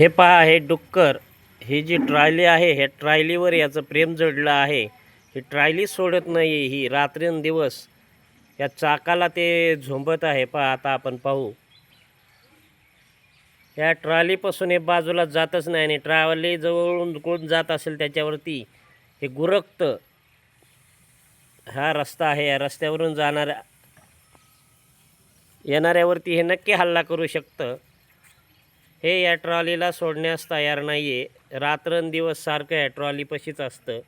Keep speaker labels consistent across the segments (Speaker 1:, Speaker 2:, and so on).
Speaker 1: हे पहा हे डुक्कर ही जी ट्रायली आहे ह्या ट्रायलीवर याचं प्रेम जडलं आहे. ही ट्रायली सोडत नाही ही रात्रंदिवस या चाकाला ते झोंबत आहे. पहा आता आपण पाहू. या ट्रॉलीपासून हे बाजूला जातच नाही आणि ट्रॅव्हली जवळून कोण जात असेल त्याच्यावरती हे गुरक्त हा रस्ता आहे. या रस्त्यावरून जाणाऱ्या येणाऱ्यावरती हे नक्की हल्ला करू शकतं. हे या ट्रॉलीला सोडण्यास तयार नाही आहे रात्रंदिवस सारखं या ट्रॉलीपाशीच असतं.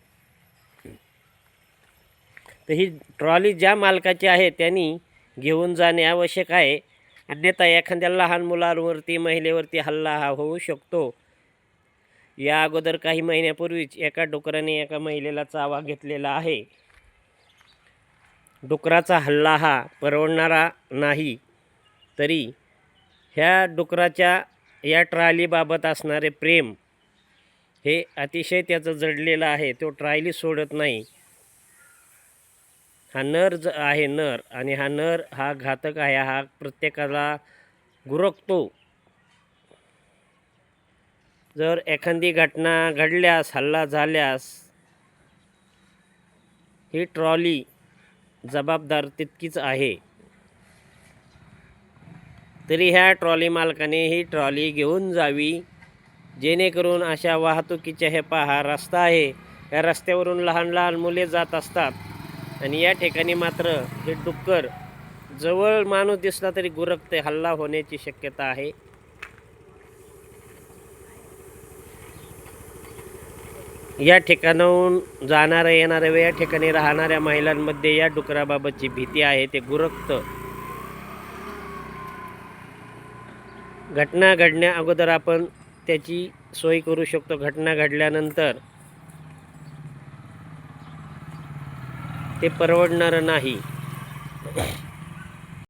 Speaker 1: तर ही ट्रॉली ज्या मालकाची आहे त्यांनी घेऊन जाणे आवश्यक आहे. अन्यथा एखाद्या लहान मुलांवरती महिलेवरती हल्ला हा होऊ शकतो. या अगोदर काही महिन्यापूर्वीच एका डुकराने एका महिलेला चावा घेतलेला आहे. डुकराचा हल्ला हा परवडणारा नाही. तरी ह्या डुकराच्या या ट्रायलीबाबत असणारे प्रेम हे अतिशय त्याचं जडलेलं आहे. तो ट्रायली सोडत नाही. हा नर ज आहे नर आणि हा नर हा घातक आहे. हा प्रत्येकाला गुरकतो. जर एखादी घटना घडल्यास हल्ला झाल्यास ही ट्रॉली जबाबदार तितकीच आहे. तरी ह्या ट्रॉली मालकाने ही ट्रॉली घेऊन जावी. जेणेकरून अशा वाहतुकीच्या हे पहा रस्ता आहे. या रस्त्यावरून लहान लहान मुले जात असतात. आणि या ठिकाणी मात्र हे डुक्कर जवळ माणूस दिसला तरी गुरकते हल्ला होण्याची शक्यता आहे. या ठिकाणाहून जाणाऱ्या येणाऱ्या व या ठिकाणी राहणाऱ्या महिलांमध्ये या डुकराबाबतची भीती आहे. ते गुरकतं घटना घडण्या अगोदर आपण त्याची सोय करू शकतो. घटना घडल्यानंतर ते परवडणारं नाही.